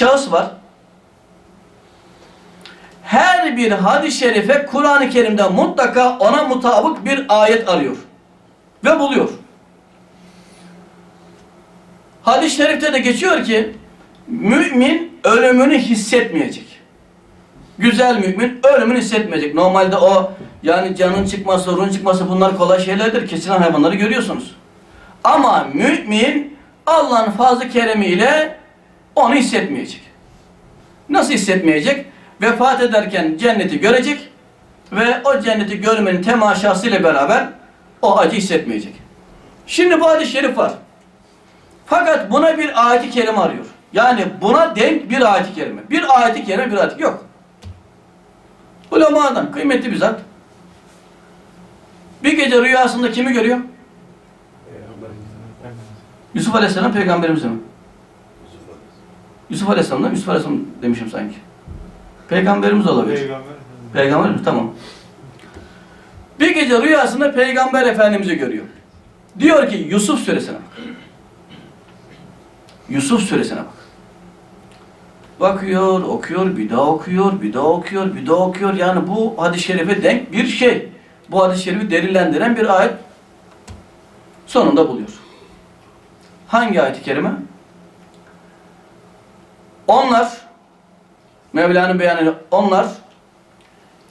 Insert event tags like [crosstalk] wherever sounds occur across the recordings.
şahıs var. Her bir hadis-i şerife Kur'an-ı Kerim'de mutlaka ona mutabık bir ayet arıyor. Ve buluyor. Hadis-i şerifte de geçiyor ki mümin ölümünü hissetmeyecek. Güzel mümin ölümünü hissetmeyecek. Normalde o yani canın çıkması, ruhun çıkması bunlar kolay şeylerdir. Kesilen hayvanları görüyorsunuz. Ama mümin Allah'ın fazlı keremiyle onu hissetmeyecek. Nasıl hissetmeyecek? Vefat ederken cenneti görecek ve o cenneti görmenin temaşasıyla beraber o acı hissetmeyecek. Şimdi bu hadis-i şerif var. Fakat buna bir ayet-i kerime arıyor. Yani buna denk bir ayet-i kerime. Bir ayet-i kerime bir ayet yok. Ulemadan kıymetli bir zat. Bir gece rüyasında kimi görüyor? Yusuf Aleyhisselam peygamberimiz mi? Yusuf Aleyhisselam da Yusuf Aleyhisselam demişim sanki. Peygamberimiz olabilir. Peygamber. Peygamber mi? Tamam. Bir gece rüyasında Peygamber Efendimiz'i görüyor. Diyor ki Yusuf suresine bak. Yusuf suresine bak. Bakıyor, okuyor, bir daha okuyor, bir daha okuyor, bir daha okuyor. Yani bu hadis-i şerife denk bir şey. Bu hadis-i şerifi delillendiren bir ayet sonunda buluyor. Hangi ayet-i kerime? Onlar Mevla'nın beyanı onlar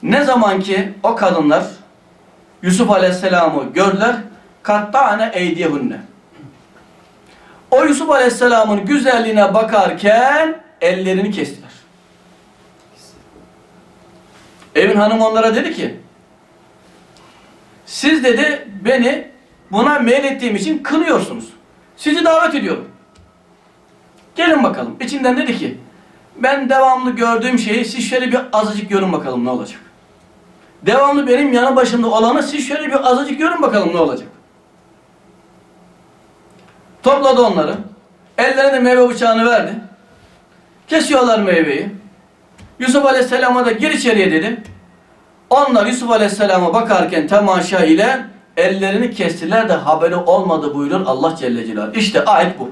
ne zaman ki o kadınlar Yusuf Aleyhisselam'ı gördüler kattane eydiyehunne o Yusuf Aleyhisselam'ın güzelliğine bakarken ellerini kestiler. Evin hanım onlara dedi ki siz dedi beni buna meylettiğim için kınıyorsunuz. Sizi davet ediyorum. Gelin bakalım. İçinden dedi ki ben devamlı gördüğüm şeyi siz şöyle bir azıcık görün bakalım ne olacak. Devamlı benim yanı başımda olanı siz şöyle bir azıcık görün bakalım ne olacak. Topladı onları. Ellerine meyve bıçağını verdi. Kesiyorlar meyveyi. Yusuf Aleyhisselam'a da gir içeriye dedi. Onlar Yusuf Aleyhisselam'a bakarken temaşa ile ellerini kestiler de haberi olmadı buyurur Allah Celle Celaluhu. İşte ayet bu.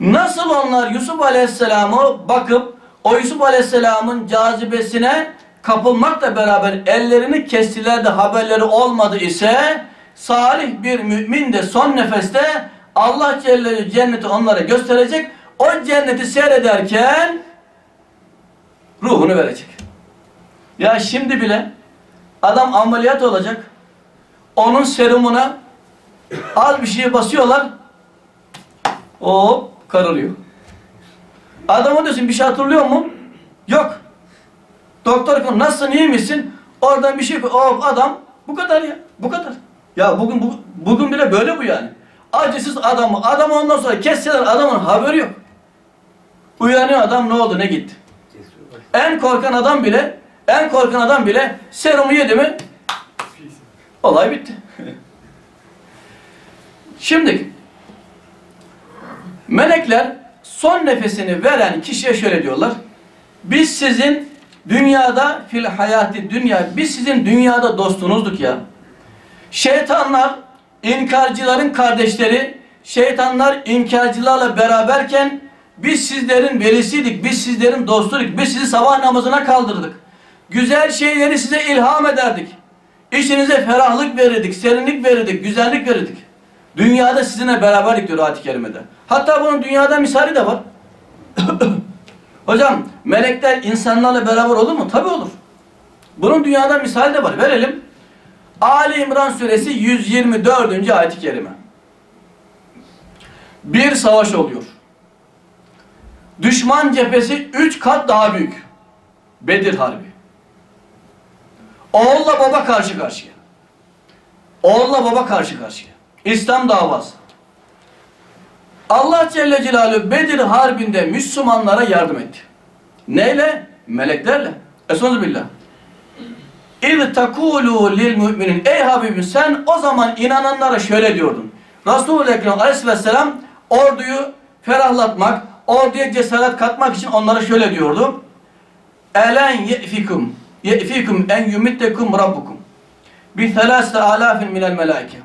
Nasıl onlar Yusuf Aleyhisselam'ı bakıp o Yusuf Aleyhisselam'ın cazibesine kapılmakla beraber ellerini kestiler de haberleri olmadı ise salih bir mümin de son nefeste Allah Celle cenneti onlara gösterecek. O cenneti seyrederken ruhunu verecek. Ya şimdi bile adam ameliyat olacak. Onun serumuna az bir şey basıyorlar. Hop kararıyor. Adama diyorsun bir şey hatırlıyor mu? Yok. Doktor konu nasılsın iyi misin? Oradan bir şey hop adam bu kadar ya. Bu kadar. Ya bugün bu, bugün bile böyle bu yani. Acısız adamı adam ondan sonra kesseler adamın haberi yok. Uyanıyor adam ne oldu ne gitti. En korkan adam bile en korkan adam bile serumu yedi mi olay bitti. [laughs] Şimdi melekler son nefesini veren kişiye şöyle diyorlar. Biz sizin dünyada fil hayati dünya biz sizin dünyada dostunuzduk ya. Şeytanlar inkarcıların kardeşleri, şeytanlar inkarcılarla beraberken biz sizlerin velisiydik, biz sizlerin dostuyduk, biz sizi sabah namazına kaldırdık. Güzel şeyleri size ilham ederdik. İşinize ferahlık verirdik, serinlik verirdik, güzellik verirdik. Dünyada sizinle beraberdik diyor ayet-i kerimede. Hatta bunun dünyada misali de var. [coughs] Hocam melekler insanlarla beraber olur mu? Tabi olur. Bunun dünyada misali de var. Verelim. Ali İmran suresi 124. ayet-i kerime. Bir savaş oluyor. Düşman cephesi üç kat daha büyük. Bedir Harbi. Oğulla baba karşı karşıya. Oğulla baba karşı karşıya. İslam davası. Allah Celle Celaluhu Bedir Harbi'nde Müslümanlara yardım etti. Neyle? Meleklerle. Esonuz billah. İz takulu lil müminin. Ey Habibim sen o zaman inananlara şöyle diyordun. Resul-i Ekrem Aleyhisselam orduyu ferahlatmak, orduya cesaret katmak için onlara şöyle diyordu. Elen ye'fikum ye'fikum en yumittekum rabbukum bi thelâsete alâfin minel melâike.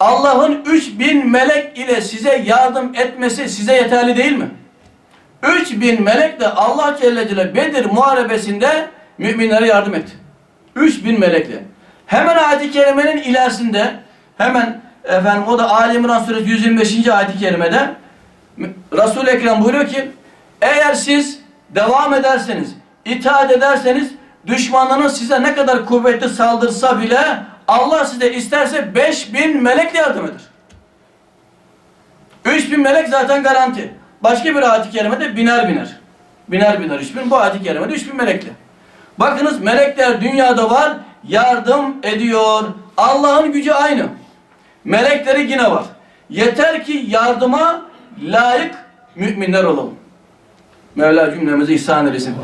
Allah'ın 3000 melek ile size yardım etmesi size yeterli değil mi? 3000 melek de Allah Celle Celle Bedir muharebesinde müminlere yardım etti. 3000 melekle. Hemen ayet-i kerimenin ilerisinde hemen efendim o da Ali İmran suresi 125. ayet-i kerimede Resul-i Ekrem buyuruyor ki eğer siz devam ederseniz, itaat ederseniz düşmanlarınız size ne kadar kuvvetli saldırsa bile Allah size isterse 5000 melekle yardım eder. 3000 melek zaten garanti. Başka bir ayet-i kerimede biner biner. Biner biner 3000. Bu ayet-i kerimede 3000 melekle. Bakınız melekler dünyada var, yardım ediyor. Allah'ın gücü aynı. Melekleri yine var. Yeter ki yardıma layık müminler olalım. Mevla cümlemizi ihsan eylesin.